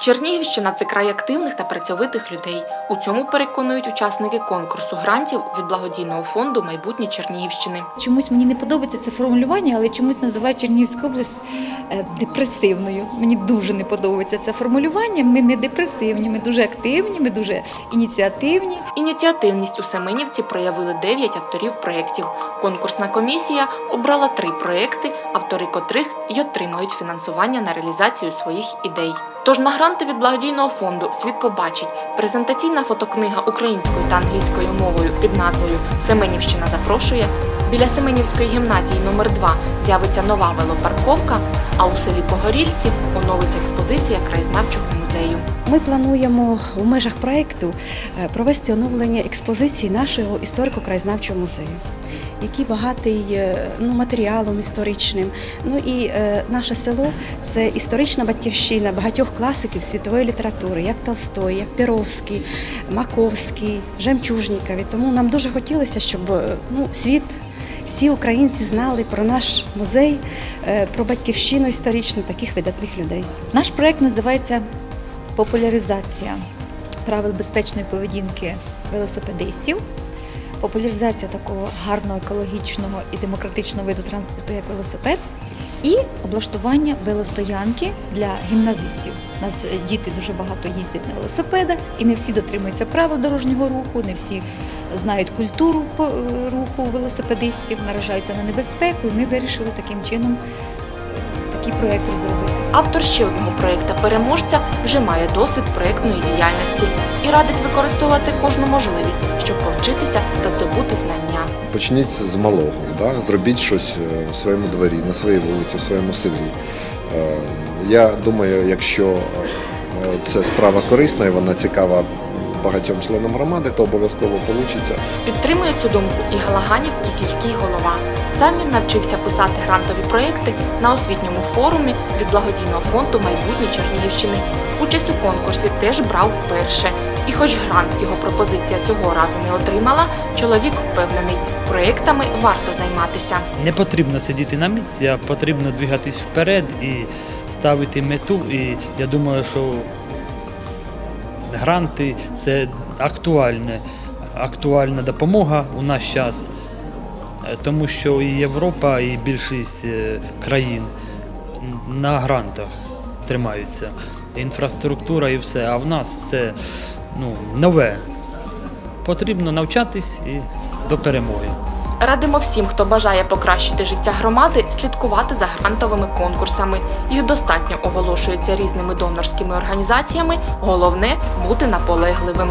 Чернігівщина це край активних та працьовитих людей. У цьому переконують учасники конкурсу грантів від благодійного фонду Майбутнє Чернігівщини. Чомусь мені не подобається це формулювання, але чомусь називають Чернігівську область е, депресивною. Мені дуже не подобається це формулювання. Ми не депресивні, ми дуже активні, ми дуже ініціативні. Ініціативність у Семенівці проявили 9 авторів проєктів. Конкурсна комісія обрала три проєкти, автори котрих й отримають фінансування на реалізацію своїх ідей. Тож на гранти від благодійного фонду світ побачить презентаційна фотокнига українською та англійською мовою під назвою Семенівщина запрошує. Біля Семенівської гімназії номер 2 з'явиться нова велопарковка, а у селі Погорільці оновиться експозиція краєзнавчого музею. Ми плануємо у межах проєкту е, провести оновлення експозиції нашого історико-краєзнавчого музею, який багатий е, ну, матеріалом історичним. Ну і е, наше село це історична батьківщина багатьох класиків світової літератури, як Толстой, як Піровський, Маковський, Жемчужнікові. Тому нам дуже хотілося, щоб е, ну, світ. Всі українці знали про наш музей, про батьківщину історичну таких видатних людей. Наш проект називається Популяризація правил безпечної поведінки велосипедистів. Популяризація такого гарного екологічного і демократичного виду транспорту, як велосипед, і облаштування велостоянки для гімназистів. У нас е, діти дуже багато їздять на велосипедах, і не всі дотримуються правил дорожнього руху, не всі знають культуру е, руху велосипедистів, наражаються на небезпеку. І ми вирішили таким чином такий проект розробити. Автор ще одного проєкта переможця вже має досвід проєктної діяльності і радить використовувати кожну можливість, щоб повчитися та здобути знання. Почніть з малого, да? зробіть щось е, в своєму дворі, на своїй вулиці, в своєму селі. Е, Я думаю, якщо е, це справа корисна і вона цікава багатьом членам громади, то обов'язково вийде. Підтримує цю думку і Галаганівський сільський голова. Сам він навчився писати грантові проєкти на освітньому форумі від благодійного фонду Майбутнє Чернігівщини. Участь у конкурсі теж брав вперше. І хоч грант його пропозиція цього разу не отримала, чоловік впевнений, проєктами варто займатися. Не потрібно сидіти на місці, а потрібно двигатись вперед і ставити мету. І я думаю, що гранти це актуальне, актуальна допомога у наш час, Е, тому що і Європа, і більшість е, країн на грантах тримаються. Інфраструктура і все. А в нас це ну, нове. Потрібно навчатись і до перемоги. Радимо всім, хто бажає покращити життя громади, слідкувати за грантовими конкурсами. Їх достатньо оголошується різними донорськими організаціями. Головне бути наполегливим.